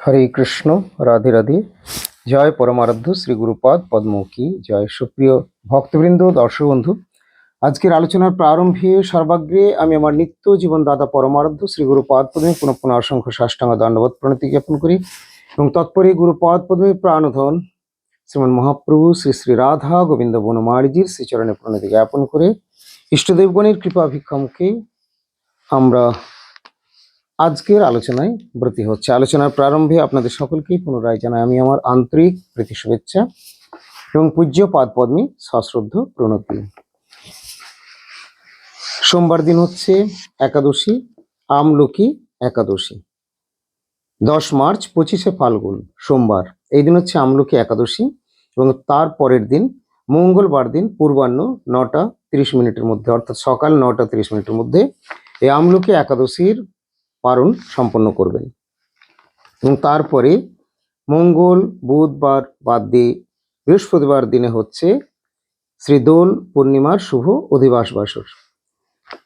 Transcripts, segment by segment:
হরে কৃষ্ণ, রাধে রাধে। জয় পরমারাধ্য, শ্রী গুরুপাদ পদ্মকি জয় সুপ্রিয় ভক্তবৃন্দ, দর্শক বন্ধু। আজকের আলোচনার প্রারম্ভে সর্বাগ্রে আমি আমার নিত্য জীবন দাদা পরমারাধ্য, শ্রী গুরুপাদ পদ্মে পুনঃ পুনঃ অসংখ্য সাষ্টাঙ্গ দণ্ডবোধ প্রণতি জ্ঞাপন করি এবং তৎপরে গুরুপাদ পদ্মে প্রাণধন শ্রীমন মহাপ্রভু শ্রী শ্রী রাধা গোবিন্দ বনমালীজির শ্রীচরণে প্রণতি জ্ঞাপন করে ইষ্টদেবগণের কৃপা ভিক্ষমকে আমরা আজকের আলোচনায় ব্রতী হচ্ছে। আলোচনার প্রারম্ভে আপনাদের সকলকেই পুনরায় জানাই আমি আমার আন্তরিক প্রীতি শুভেচ্ছা এবং পূজ্য পাদ পদ্মী সশ্রদ্ধ প্রণতি। সোমবার দিন হচ্ছে একাদশী, আমলকি একাদশী। দশ মার্চ পঁচিশে ফাল্গুন, সোমবার। এই দিন হচ্ছে আমলকি একাদশী এবং তার পরের দিন মঙ্গলবার দিন পূর্বাহ্ন নটা তিরিশ মিনিটের মধ্যে, অর্থাৎ সকাল নটা তিরিশ মিনিটের মধ্যে এই আমলকি একাদশীর পালন সম্পন্ন করবেন। এবং তারপরে মঙ্গল, বুধবার বাদ দিয়ে বৃহস্পতিবার দিনে হচ্ছে শ্রীদোল পূর্ণিমার শুভ অধিবাস বাসর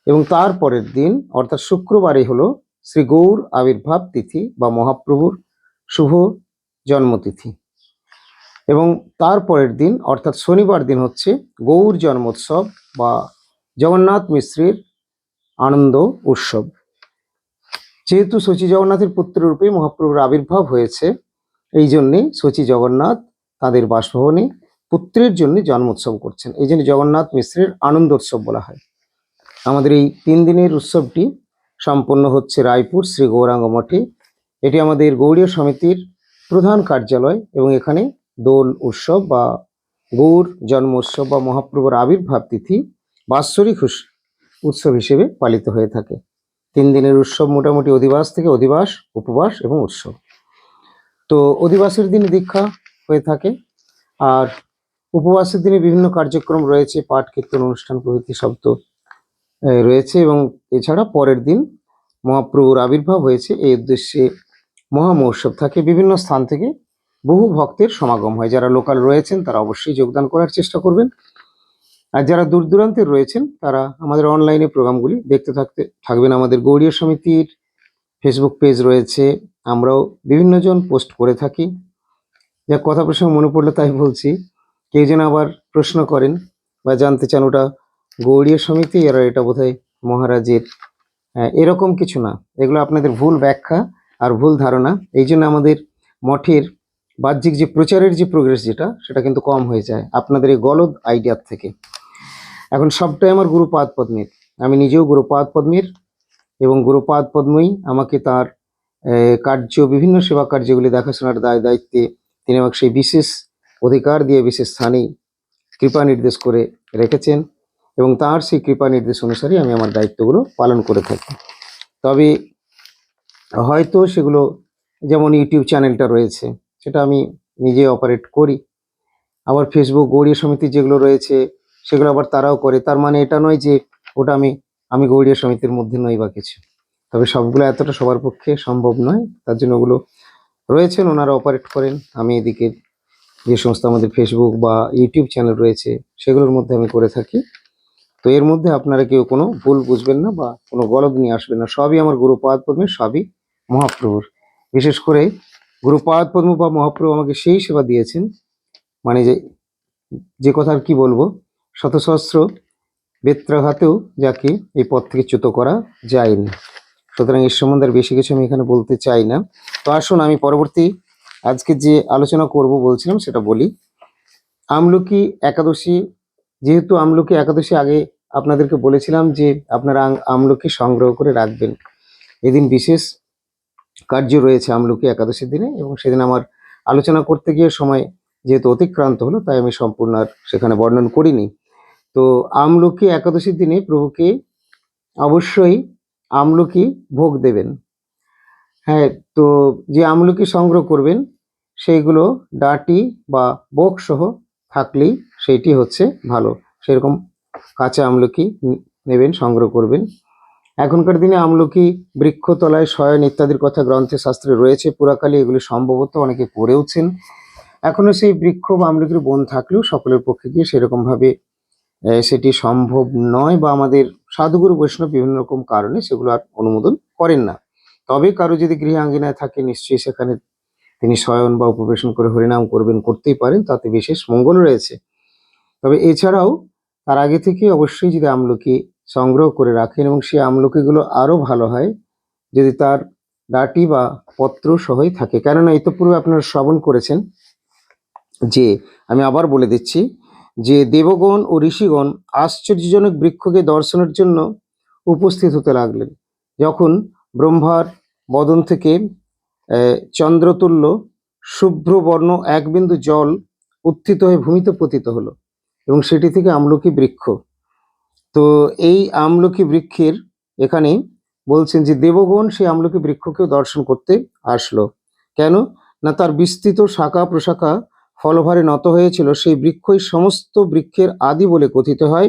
এবং তারপরের দিন, অর্থাৎ শুক্রবারে হলো শ্রী গৌর আবির্ভাব তিথি বা মহাপ্রভুর শুভ জন্মতিথি। এবং তারপরের দিন, অর্থাৎ শনিবার দিন হচ্ছে গৌর জন্মোৎসব বা জগন্নাথ মিশ্রের আনন্দ উৎসব। যেহেতু শচী জগন্নাথের পুত্ররূপে মহাপ্রভুর আবির্ভাব হয়েছে, এই জন্যে শচী জগন্নাথ তাদের বাসভবনে পুত্রের জন্য জন্মোৎসব করছেন। এই জন্য জগন্নাথ মিশ্রের আনন্দোৎসব বলা হয়। আমাদের এই তিন দিনের উৎসবটি সম্পন্ন হচ্ছে রায়পুর শ্রী গৌরাঙ্গ মঠে। এটি আমাদের গৌড়ীয় সমিতির প্রধান কার্যালয় এবং এখানে দোল উৎসব বা গৌর জন্ম উৎসব বা মহাপ্রভুর আবির্ভাব তিথি বাৎসরিক উৎসব হিসেবে পালিত হয়ে থাকে। তিন দিনের উৎসব মোটামুটি অধিবাস থেকে অধিবাস, উপবাস এবং উৎসব। তো অধিবাসের দিনে দীক্ষা হয়ে থাকে আর উপবাসের দিনে বিভিন্ন কার্যক্রম রয়েছে, পাঠ, কীর্তন, অনুষ্ঠান প্রভৃতি শব্দ রয়েছে এবং এছাড়া পরের দিন মহাপ্রভুর আবির্ভাব হয়েছে। এই উদ্দেশ্যে মহা মহোৎসব থাকে। বিভিন্ন স্থান থেকে বহু ভক্তের সমাগম হয়। যারা লোকাল রয়েছেন তারা অবশ্যই যোগদান করার চেষ্টা করবেন। আর যারা দূর দূরান্তে রয়েছেন, তারা আমাদের অনলাইনে প্রোগ্রামগুলি দেখতে থাকতে, থাকবেন আমাদের গৌড়ীয় সমিতির ফেসবুক পেজ রয়েছে। আমরাও বিভিন্ন জন পোস্ট করে থাকি। যা কথা প্রসঙ্গ মনে পড়ল তাই বলছি, কেউ যেন আবার প্রশ্ন করেন বা জানতে চান ওটা গৌড়ীয় সমিতি আর এটা বোধহয় মহারাজের এরকম কিছু না। এগুলো আপনাদের ভুল ব্যাখ্যা আর ভুল ধারণা। এই জন্য আমাদের মঠের বাহ্যিক যে প্রচারের যে প্রোগ্রেস যেটা, সেটা কিন্তু কম হয়ে যায়। আপনাদের এই গলদ আইডিয়ার থেকে। এখন সবটাই আমার গুরুপাদ পদ্মের। আমি নিজেও গুরুপাদ পদ্মীর এবং গুরুপাদ পদ্মই আমাকে তার কার্য, বিভিন্ন সেবা কার্যগুলি দেখাশোনার দায়, দায়িত্বে তিনি আমাকে সেই বিশেষ অধিকার দিয়ে, বিশেষ স্থানে কৃপা নির্দেশ করে রেখেছেন এবং তার সেই কৃপা নির্দেশ অনুসারে আমি আমার দায়িত্বগুলো পালন করে থাকি। তবে হয়তো সেগুলো যেমন ইউটিউব চ্যানেলটা রয়েছে, সেটা আমি নিজে অপারেট করি। আবার ফেসবুক গৌড়ীয় সমিতি যেগুলো রয়েছে সেগুলো আবার তারাও করে। তার মানে এটা নয় যে ওটা আমি আমি গৌড়ীয় সমিতির মধ্যে নই বা কিছু। তবে সবগুলো এতটা সবার পক্ষে সম্ভব নয়। তার জন্য ওগুলো রয়েছেন, ওনারা অপারেট করেন। আমি এদিকে যে সমস্ত আমাদের ফেসবুক বা ইউটিউব চ্যানেল রয়েছে, সেগুলোর মধ্যে আমি করে থাকি। তো এর মধ্যে আপনারা কেউ কোনো ভুল বুঝবেন না বা কোনো গলদ নিয়ে আসবেন না। সবই আমার গুরুপাদ পদ্মের, সবই মহাপ্রভুর। বিশেষ করে গুরুপাদ পদ্ম বা মহাপ্রভু আমাকে সেই সেবা দিয়েছেন। মানে যে যে কথা আর কি বলব? শত সহস্র বেত্রাঘাতেও যাকে এই পথ থেকে চ্যুত করা যায়নি। সুতরাং এর সম্বন্ধে বেশি কিছু আমি এখানে বলতে চাই না। তো আসুন আমি পরবর্তী আজকে যে আলোচনা করব বলছিলাম সেটা বলি। আমলকি একাদশী, যেহেতু আমলকি একাদশী আগে আপনাদেরকে বলেছিলাম যে আপনারা আম- আমলকি সংগ্রহ করে রাখবেন। এদিন বিশেষ কার্য রয়েছে আমলকি একাদশীর দিনে এবং সেদিন আমার আলোচনা করতে গিয়ে সময় যেহেতু অতিক্রান্ত হলো, তাই আমি সম্পূর্ণ আর সেখানে বর্ণন করিনি। তো আমলকি একাদশীর দিনে প্রভুকে অবশ্যই আমলকি ভোগ দেবেন। হ্যাঁ তো যে আমলকি সংগ্রহ করবেন সেইগুলো ডাটি বা বোক সহ থাকলেই সেইটি হচ্ছে ভালো। সেরকম কাঁচা আমলকি নেবেন সংগ্রহ করবেন। এখনকার দিনে আমলকি বৃক্ষতলায় শয়ন ইত্যাদির কথা গ্রন্থে শাস্ত্রে রয়েছে পুরাকালে এগুলি সম্ভবত অনেকে পড়েওছেন এখনও সেই বৃক্ষ বা আমলকির বন থাকলেও সকলের পক্ষে গিয়ে সেরকম ভাবে আহ, সেটি সম্ভব নয় বা আমাদের সাধুগুরু বৈষ্ণব বিভিন্ন রকম কারণে সেগুলো আর অনুমোদন করেন না। তবে কারও যদি গৃহে আঙ্গিনায় থাকে, নিশ্চয়ই সেখানে তিনি শয়ন বা উপবেশন করে হরিনাম করবেন, করতেই পারেন, তাতে বিশেষ মঙ্গল রয়েছে। তবে এছাড়াও তার আগে থেকে অবশ্যই যদি আমলকি সংগ্রহ করে রাখেন এবং সেই আমলকিগুলো আরও ভালো হয়, যদি তার ডাটি বা পত্র সহই থাকে। কেননা ইতপূর্বে আপনারা শ্রবণ করেছেন যে, আমি আবার বলে দিচ্ছি যে দেবগণ ও ঋষিগণ আশ্চর্যজনক বৃক্ষকে দর্শনের জন্য উপস্থিত হতে লাগলেন। যখন ব্রহ্মার বদন থেকে চন্দ্রতুল্য শুভ্র বর্ণ এক বিন্দু জল উত্থিত হয়ে ভূমিতে পতিত হলো এবং সেটি থেকে আমলকি বৃক্ষ। তো এই আমলকি বৃক্ষের এখানে বলছেন যে দেবগণ সেই আমলকি বৃক্ষকেও দর্শন করতে আসলো। কেন? না, তার বিস্তৃত শাখা প্রশাখা ফলভারে নত হয়েছিল, সেই বৃক্ষই সমস্ত বৃক্ষের আদি বলে কথিত হয়।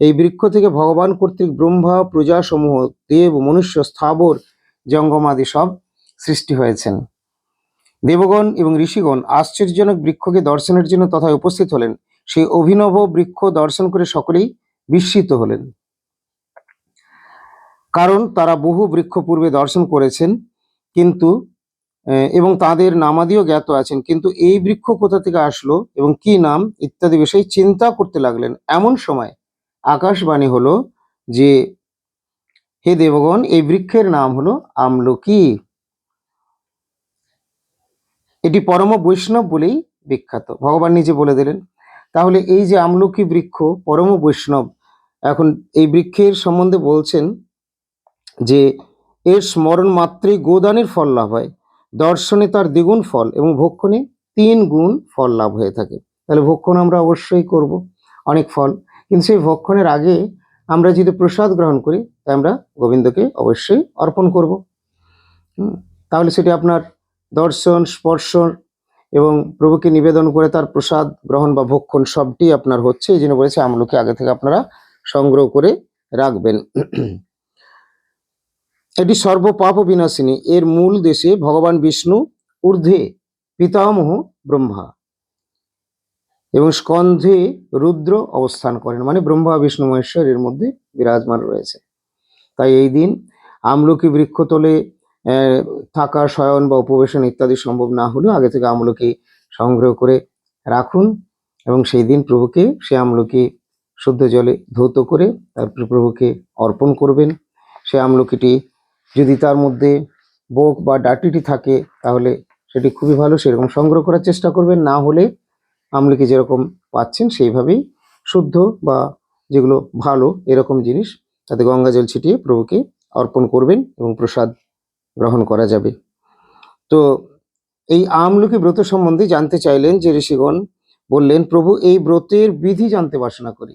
এই বৃক্ষ থেকে ভগবান কর্তৃক ব্রহ্মা প্রজা সমূহ দেব, মনুষ্য, স্থাবর, জঙ্গমাদি সব সৃষ্টি হয়েছেন। দেবগণ এবং ঋষিগণ আশ্চর্যজনক বৃক্ষকে দর্শনের জন্য তথায় উপস্থিত হলেন। সেই অভিনব বৃক্ষ দর্শন করে সকলেই বিস্মিত হলেন। কারণ তারা বহু বৃক্ষ পূর্বে দর্শন করেছেন, কিন্তু এবং তাদের নামাদিও জ্ঞাত আছেন, কিন্তু এই বৃক্ষ কোথা থেকে আসলো এবং কি নাম ইত্যাদি বিষয়ে চিন্তা করতে লাগলেন। এমন সময় আকাশবাণী হলো যে, হে দেবগণ, এই বৃক্ষের নাম হলো আমলকি। এটি পরম বৈষ্ণব বলেই বিখ্যাত। ভগবান নিজে বলে দিলেন, তাহলে এই যে আমলকি বৃক্ষ, পরম বৈষ্ণব, এখন এই বৃক্ষের সম্বন্ধে বলছেন যে, এর স্মরণ মাত্রেই গোদানের ফল লাভ হয়। দর্শনে তার দ্বিগুণ ফল এবং ভক্ষণে তিন গুণ ফল লাভ হয়ে থাকে। তাহলে ভক্ষণ আমরা অবশ্যই করব, অনেক ফল। কিন্তু সেই ভক্ষণের আগে আমরা যদি প্রসাদ গ্রহণ করি, তাই আমরা গোবিন্দকে অবশ্যই অর্পণ করব। তাহলে সেটি আপনার দর্শন, স্পর্শন এবং প্রভুকে নিবেদন করে তার প্রসাদ গ্রহণ বা ভক্ষণ সবটি আপনার হচ্ছে। এই জন্য বলেছে, আমলকে আগে থেকে আপনারা সংগ্রহ করে রাখবেন। এটি সর্বপাপ বিনাশিনী। এর মূল দেশে ভগবান বিষ্ণু, ঊর্ধ্বে পিতামহ ব্রহ্মা এবং স্কন্ধে রুদ্র অবস্থান করেন। মানে ব্রহ্মা, বিষ্ণু, মহেশ্বর এর মধ্যে বিরাজমান রয়েছে। তাই এই দিন আমলকি বৃক্ষতলে থাকা, শয়ন বা উপবেশন ইত্যাদি সম্ভব না হলেও আগে থেকে আমলকি সংগ্রহ করে রাখুন এবং সেই দিন প্রভুকে সে আমলকি শুদ্ধ জলে ধৌত করে তারপর প্রভুকে অর্পণ করবেন। সে আমলকিটি যদি তার মধ্যে বোক বা ডাটিটি থাকে, তাহলে সেটি খুবই ভালো। সেরকম সংগ্রহ করার চেষ্টা করবেন। না হলে আমলকি যেরকম পাচ্ছেন, সেইভাবেই শুদ্ধ বা যেগুলো ভালো এরকম জিনিস তাতে গঙ্গা জল ছিটিয়ে প্রভুকে অর্পণ করবেন এবং প্রসাদ গ্রহণ করা যাবে। তো এই আমলকি ব্রত সম্বন্ধে জানতে চাইলেন যে ঋষিগণ বললেন, প্রভু, এই ব্রতের বিধি জানতে বাসনা করি।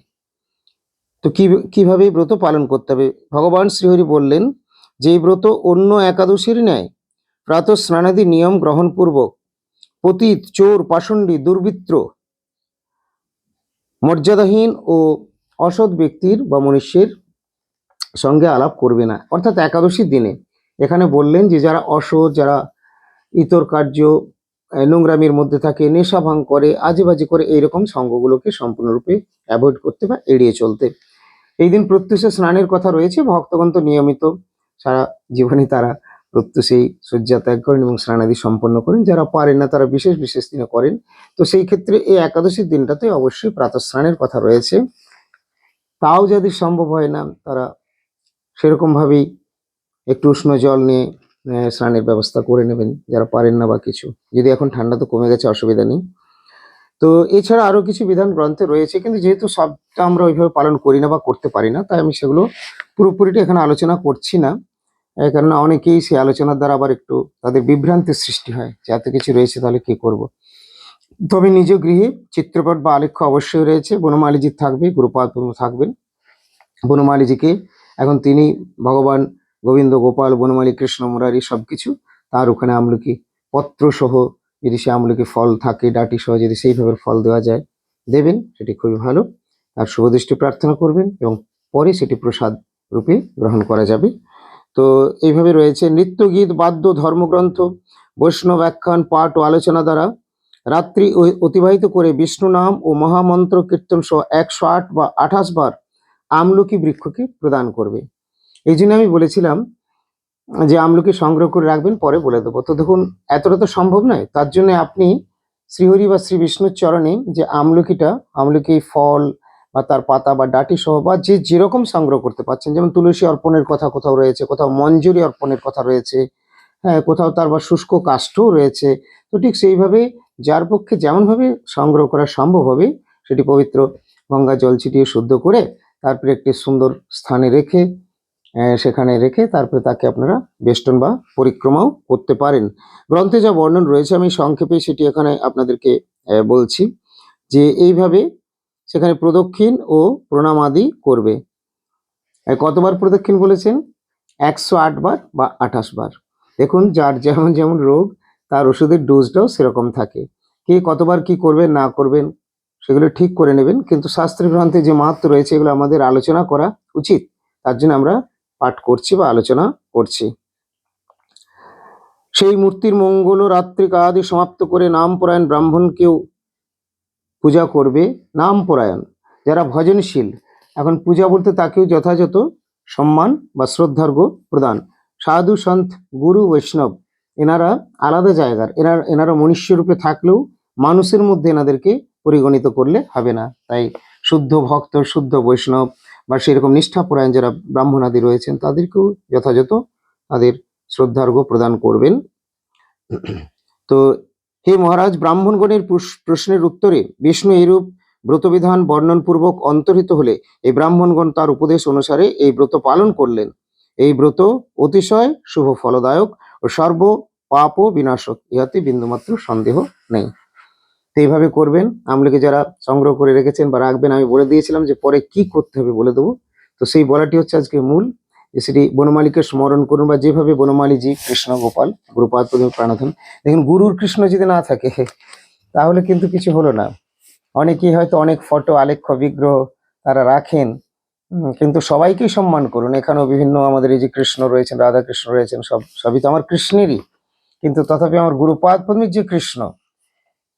তো কি, কীভাবে ব্রত পালন করতে হবে? ভগবান শ্রীহরি বললেন যে এই ব্রত অন্য একাদশীর ন্যায় প্রাতঃ স্নানাদি নিয়ম গ্রহণপূর্বক, পতীত, চোর, পাষণ্ডী, দুর্বৃত্ত, মর্যাদাহীন ও অসৎ ব্যক্তির বা মনুষ্যের সঙ্গে আলাপ করবে না। অর্থাৎ একাদশীর দিনে এখানে বললেন যে, যারা অসৎ, যারা ইতর কার্য নোংরামির মধ্যে থাকে, নেশা ভাঙ করে আজে বাজে করে, এইরকম সঙ্গগুলোকে সম্পূর্ণরূপে অ্যাভয়েড করতে বা এড়িয়ে চলতে। এই দিন প্রত্যুষে স্নানের কথা রয়েছে, ভক্তগণ তো নিয়মিত সারা জীবনে তারা প্রত্যুষেই শয্যা ত্যাগ করেন এবং স্নানাদি সম্পন্ন করেন। যারা পারেন না, তারা বিশেষ বিশেষ দিনে করেন। তো সেই ক্ষেত্রে এই একাদশীর দিনটাতে অবশ্যই প্রাতঃ স্নানের কথা রয়েছে। তাও যদি সম্ভব হয় না, তারা সেরকমভাবেই একটু উষ্ণ জল নিয়ে স্নানের ব্যবস্থা করে নেবেন, যারা পারেন না বা কিছু। যদি এখন ঠান্ডা তো কমে গেছে, অসুবিধা নেই। তো এছাড়া আরও কিছু বিধান গ্রন্থে রয়েছে, কিন্তু যেহেতু সবটা আমরা ওইভাবে পালন করি না বা করতে পারি না, তাই আমি সেগুলো পুরোপুরিটা এখানে আলোচনা করছি না। কারণে অনেকেই সেই আলোচনার দ্বারা আবার একটু তাদের বিভ্রান্তির সৃষ্টি হয় যে এত কিছু রয়েছে তাহলে কি করব? তবে নিজ গৃহে চিত্রপট বা আলেখ্য অবশ্যই রয়েছে। বনমালীজি থাকবে প্রভু থাকবেন। বনমালীজিকে এখন তিনি ভগবান গোবিন্দ, গোপাল, বনমালী, কৃষ্ণ, মুরারি সবকিছু তার ওখানে আমলকি পত্র সহ যদি সে আমলকি ফল থাকে ডাটি সহ যদি সেইভাবে ফল দেওয়া যায়, দেবেন, সেটি খুবই ভালো। তার শুভদৃষ্টি প্রার্থনা করবেন এবং পরে সেটি প্রসাদ রূপে গ্রহণ করা যাবে। তো এইভাবে রয়েছে নৃত্য গীত বাদ্য, ধর্মগ্রন্থ, বৈষ্ণব আখ্যান, পাঠ ও আলোচনা দ্বারা রাত্রি অতিবাহিত করে বিষ্ণু নাম ও মহামন্ত্র কীর্তন সহ একশো আট বা আঠাশ বার আমলকি বৃক্ষকে প্রদান করবে। এই জন্য আমি বলেছিলাম যে আমলকি সংগ্রহ করে রাখবেন, পরে বলে দেবো। তো দেখুন, এতটা তো সম্ভব নয়। তার জন্য আপনি শ্রীহরি বা শ্রী বিষ্ণুর চরণে যে আমলকিটা, আমলকি ফল বা তার পাতা বা ডাটি সহ বা যে যেরকম সংগ্রহ করতে পারছেন, যেমন তুলসী অর্পণের কথা কোথাও রয়েছে, কোথাও মঞ্জুরি অর্পণের কথা রয়েছে হ্যাঁ কোথাও তার বা শুষ্ক কাষ্ঠও রয়েছে, তো ঠিক সেইভাবে যার পক্ষে যেমনভাবে সংগ্রহ করা সম্ভব হবে, সেটি পবিত্র গঙ্গা জল ছিটিয়ে শুদ্ধ করে তারপরে একটি সুন্দর স্থানে রেখে সেখানে রেখে তারপরে তাকে আপনারা বেষ্টন বা পরিক্রমাও করতে পারেন। গ্রন্থে যা বর্ণন রয়েছে, আমি সংক্ষেপে সেটি এখানে আপনাদেরকে বলছি যে এইভাবে সেখানে প্রদক্ষিণ ও প্রণাম আদি করবে কতবার প্রদক্ষিণ বলেছেন? একশো আট বার বা আঠাশ বার। দেখুন, যার যেমন যেমন রোগ, তার ওষুধের ডোজটাও সেরকম থাকে। কে কতবার কি করবেন, না করবেন, সেগুলো ঠিক করে নেবেন। কিন্তু শাস্ত্রের গ্রন্থে যে মাহাত্ম রয়েছে, এগুলো আমাদের আলোচনা করা উচিত। তার জন্য আমরা পাঠ করছি বা আলোচনা করছি। সেই মূর্তির মঙ্গল রাত্রি কাদি সমাপ্ত করে নামপরায়ণ ব্রাহ্মণকেও পূজা করবে নাম পরায়ণ। যারা ভজনশীল, এখন পূজা বলতে তাকেও যথাযথ সম্মান বা শ্রদ্ধার্ঘ্য প্রদান। সাধু সন্ত, গুরু বৈষ্ণব, এনারা আলাদা জায়গার, এনার, এনারা মনুষ্য রূপে থাকলেও মানুষের মধ্যে এনাদেরকে পরিগণিত করলে হবে না। তাই শুদ্ধ ভক্ত, শুদ্ধ বৈষ্ণব বা সেরকম নিষ্ঠাপরায়ণ যারা ব্রাহ্মণাদি রয়েছেন, তাদেরকেও যথাযথ তাদের শ্রদ্ধার্ঘ্য প্রদান করবেন। তো হে মহারাজ, ব্রাহ্মণগণের প্রশ্নের উত্তরে বিষ্ণু এরূপ ব্রতবিধান বর্ণনপূর্বক অন্তর্হিত হলে এই ব্রাহ্মণগণ তার উপদেশ অনুসারে এই ব্রত পালন করলেন। এই ব্রত অতিশয় শুভ, ফলদায়ক ও সর্ব পাপ ও বিনাশক, ইহাতে বিন্দুমাত্র সন্দেহ নেই। তো এইভাবে করবেন। আমলকি যারা সংগ্রহ করে রেখেছেন বা রাখবেন, আমি বলে দিয়েছিলাম যে পরে কি করতে হবে বলে দেবো। তো সেই বলাটি হচ্ছে আজকে মূল সেটি বনমালীকে স্মরণ করুন বা যেভাবে বনমালীজি কৃষ্ণ গোপাল গুরুপাদ প্রাণধন। দেখুন, গুরুর কৃষ্ণ যদি না থাকে, তাহলে কিন্তু কিছু হলো না। অনেকেই হয়তো অনেক ফটো, আলেখ্য, বিগ্রহ তারা রাখেন কিন্তু সবাইকেই সম্মান করুন। এখানেও বিভিন্ন আমাদের এই যে কৃষ্ণ রয়েছেন রাধা কৃষ্ণ রয়েছেন, সব, সবই তো আমার কৃষ্ণেরই। কিন্তু তথাপি আমার গুরুপাদ পদ্মের যে কৃষ্ণ,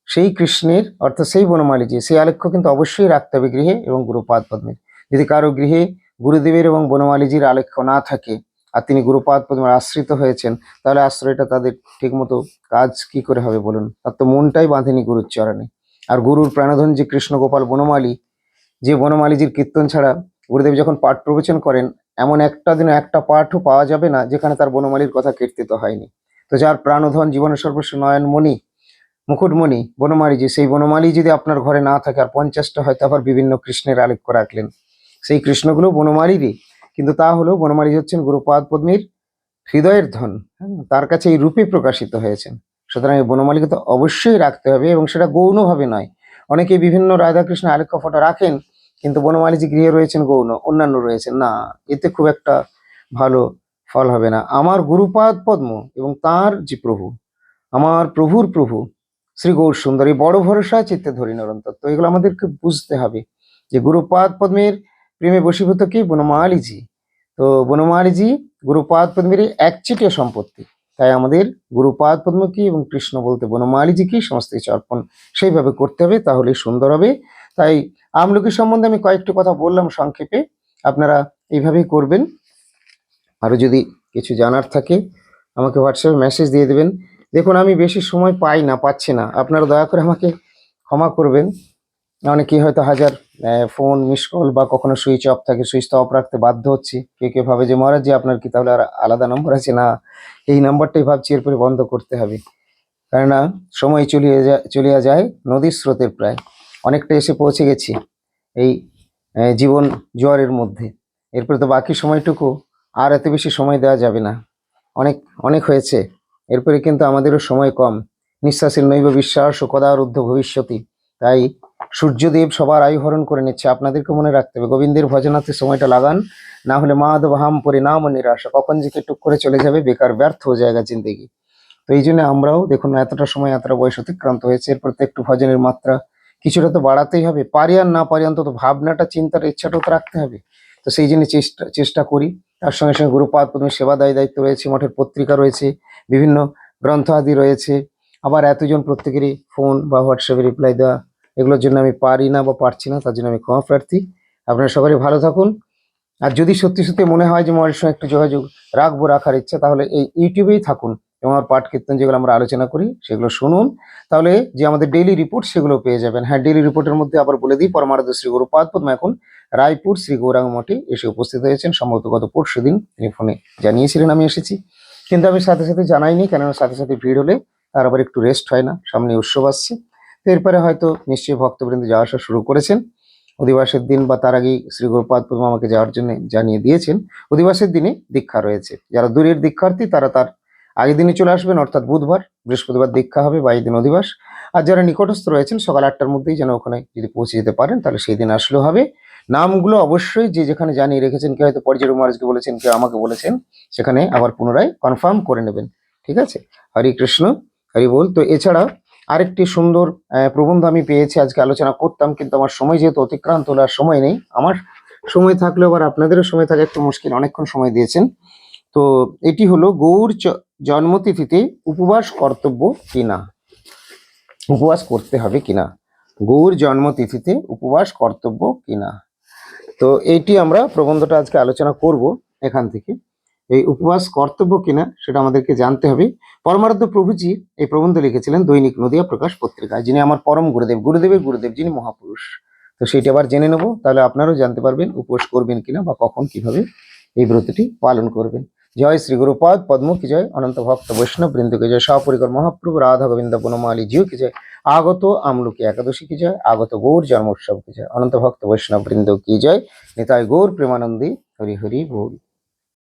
সেই কৃষ্ণের, অর্থাৎ সেই বনমালীজি, সেই আলেখ্য কিন্তু অবশ্যই রাখতে হবে গৃহে এবং গুরুপাদ পদ্মের যদি কারও গৃহে গুরুদেবের এবং বনমালীজির আলেখ্য না থাকে আর তিনি গুরুপাদ পদ্মের আশ্রিত হয়েছেন, তাহলে আশ্রয়টা তাদের ঠিকমতো কাজ কি করে হবে বলুন? তার তো মনটাই বাঁধেনি গুরুর চরণে। আর গুরুর প্রাণধন যে কৃষ্ণগোপাল বনমালী, যে বনমালীজির কীর্তন ছাড়া গুরুদেব যখন পাঠ প্রবচন করেন, এমন একটা দিন একটা পাঠও পাওয়া যাবে না যেখানে তার বনমালীর কথা কীর্তিত হয়নি। তো যার প্রাণধন জীবনের সর্বস্ব নয়নমণি, মুকুটমণি বনমালীজি, সেই বনমালী যদি আপনার ঘরে না থাকে আর পঞ্চাশটা হয়তো আবার বিভিন্ন কৃষ্ণের আলেখ্য রাখলেন। সেই কৃষ্ণগুলো বনমালীরই। কিন্তু তা হলো বনমালী হচ্ছেন গুরুপাদ পদ্মীর হৃদয়ের ধন। হ্যাঁ, তার কাছে এই রূপে প্রকাশিত হয়েছেন। সুতরাং এই বনমালীকে তো অবশ্যই রাখতে হবে এবং সেটা গৌণভাবে নয়। অনেকে বিভিন্ন রাধাকৃষ্ণ আলেখ্য ফটো রাখেন কিন্তু বনমালী যে গৃহে রয়েছেন গৌণ অন্যান্য রয়েছেন না এতে খুব একটা ভালো ফল হবে না। আমার গুরুপাদ পদ্ম এবং তার যে প্রভু আমার প্রভুর প্রভু শ্রী গৌর সুন্দর বড় ভরসা চিত্তে ধরি নিরন্তর তো এগুলো আমাদেরকে বুঝতে হবে যে গুরুপাদ পদ্মের প্রেমে বশীভূত কি? বনমালীজি। তো বনমালীজি গুরুপাদ পদ্মের একচিটিয়া সম্পত্তি। তাই আমাদের গুরুপাদ পদ্ম কি এবং কৃষ্ণ বলতে বনমালীজি কি, সমস্ত কিছু অর্পণ সেইভাবে করতে হবে তাহলে সুন্দর হবে। তাই আমলকি সম্বন্ধে আমি কয়েকটি কথা বললাম সংক্ষেপে, আপনারা এইভাবেই করবেন। আরও যদি কিছু জানার থাকে, আমাকে হোয়াটসঅ্যাপে মেসেজ দিয়ে দেবেন। দেখুন, আমি বেশি সময় পাই না, পাচ্ছি না। আপনারা দয়া করে আমাকে ক্ষমা করবেন। অনেকেই হয়তো হাজার ফোন মিস কল বা কখনো সুইচ অফ থাকে সুইচটা অফ রাখতে বাধ্য হচ্ছি। কে কে ভাবে যে মহারাজ যে আপনার কি তাহলে আর আলাদা নম্বর আছে? না, এই নাম্বারটাই ভাবছি এরপরে বন্ধ করতে হবে। কেননা, সময় চলিয়ে যায় চলিয়া যায় নদীর স্রোতের প্রায়। অনেকটা এসে পৌঁছে গেছি এই জীবন জোয়ারের মধ্যে। এরপরে তো বাকি সময়টুকু আর এত বেশি সময় দেওয়া যাবে না। অনেক অনেক হয়েছে। এরপরে কিন্তু আমাদেরও সময় কম। নিঃশ্বাসের নৈব বিশ্বাস ও কদারুদ্ধ ভবিষ্যতি তাই সূর্যদেব সবার আয়ু হরণ করে নিচ্ছে। আপনাদেরকে মনে রাখতে হবে, গোবিন্দের ভজনাতে সময়টা লাগান, না হলে মাধব হাম পরিণাম নিরাশা। কখন যে কে টুক করে চলে যাবে, বেকার, ব্যর্থ হয়ে জায়গা জিন্দেগি। তো এই জন্য আমরাও দেখুন এতটা সময় এতটা বয়স অতিক্রান্ত হয়েছে, এরপর তো একটু ভজনের মাত্রা কিছুটা তো বাড়াতেই হবে। পারি আর না পারি অন্তত ভাবনাটা, চিন্তার ইচ্ছাটাও তো রাখতে হবে। তো সেই জন্য চেষ্টা চেষ্টা করি। তার সঙ্গে সঙ্গে গুরুপাদ প্রথমে সেবা দায় দায়িত্ব রয়েছে, মঠের পত্রিকা রয়েছে, বিভিন্ন গ্রন্থ আদি রয়েছে। আবার এতজন প্রত্যেকেরই ফোন বা হোয়াটসঅ্যাপে রিপ্লাই দেওয়া এগুলোর জন্য আমি পারি না বা পারছি না, তার জন্য আমি ক্ষমা প্রার্থী। আপনারা সবাই ভালো থাকুন। আর যদি সত্যি সত্যি মনে হয় যে মোবাইলের সঙ্গে একটু যোগাযোগ রাখব, রাখার ইচ্ছা, তাহলে এই ইউটিউবেই থাকুন এবং আমার পাঠ কীর্তন যেগুলো আমরা আলোচনা করি, সেগুলো শুনুন। তাহলে যে আমাদের ডেইলি রিপোর্ট সেগুলো পেয়ে যাবেন। হ্যাঁ ডেইলি রিপোর্টের মধ্যে আবার বলে দিই পরমার্থ শ্রী গুরুপাদ পদ্ম এখন রায়পুর শ্রী গৌরাঙ্গ মঠে এসে উপস্থিত হয়েছেন। সম্ভবত গত পরশু দিন তিনি ফোনে জানিয়েছিলেন, আমি এসেছি। কিন্তু আমি সাথে সাথে জানাইনি, কেননা সাথে সাথে ভিড় হলে তার আবার একটু রেস্ট হয় না, সামনে উৎসব আসছে। এরপরে হয়তো নিশ্চয়ই ভক্তবৃন্দ যাওয়া আসা শুরু করেছেন। অধিবাসের দিন বা তার আগেই শ্রী পদ্ম আমাকে যাওয়ার জন্য জানিয়ে দিয়েছেন। অধিবাসের দিনে দীক্ষা রয়েছে। যারা দূরের দীক্ষার্থী, তারা তার আগের দিনে চলে আসবেন, অর্থাৎ বুধবার। বৃহস্পতিবার দীক্ষা হবে বা এই দিন অধিবাস। আর যারা নিকটস্থ রয়েছেন, সকাল আটটার মধ্যেই যেন ওখানে যদি পৌঁছে যেতে পারেন, তাহলে সেই দিন আসলেও হবে। নামগুলো অবশ্যই যে যেখানে জানিয়ে রেখেছেন, কেউ হয়তো পর্যায় মহারাজকে বলেছেন, কেউ আমাকে বলেছেন, সেখানে আবার পুনরায় কনফার্ম করে নেবেন। ঠিক আছে? হরে কৃষ্ণ, হরি বল। তো এছাড়া আরেকটি সুন্দর প্রবন্ধ আমি পেয়েছি, আজকে আলোচনা করতাম, কিন্তু আমার সময় যেহেতু অতিক্রান্ত, হলো আর সময় নেই। আমার সময় থাকলেও আবার আপনাদেরও সময় থাকে একটু মুশকিল, অনেকক্ষণ সময় দিয়েছেন। তো এটি হলো গৌর জন্মতিথিতে উপবাস কর্তব্য কিনা? উপবাস করতে হবে কিনা? গৌর জন্মতিথিতে উপবাস কর্তব্য কিনা? তো এইটি আমরা প্রবন্ধটা আজকে আলোচনা করব এখান থেকে। এই উপবাস কর্তব্য কিনা সেটা আমাদেরকে জানতে হবে। পরমারাধ্য প্রভুজি এই প্রবন্ধ লিখেছিলেন দৈনিক নদিয়া প্রকাশ পত্রিকায়, যিনি আমার পরম গুরুদেব। গুরুদেবের গুরুদেব যিনি মহাপুরুষ। তো সেটি আবার জেনে নেব। তাহলে আপনারাও জানতে পারবেন উপবাস করবেন কিনা বা কখন কীভাবে এই ব্রতটি পালন করবেন। জয় শ্রী গুরুপাদ, পদ্ম কি জয়, অনন্ত ভক্ত বৈষ্ণব, বৃন্দ কি জয়, সপরিকর মহাপ্রভু, রাধা গোবিন্দ, বনমালী, জিও কি জয়, আগত আমলকি একাদশী কি জয়, আগত গৌর জন্মোৎসব কি জয়, অনন্ত ভক্ত বৈষ্ণব, বৃন্দ কি জয়, নিতাই গৌর প্রেমানন্দী হরি হরি বল।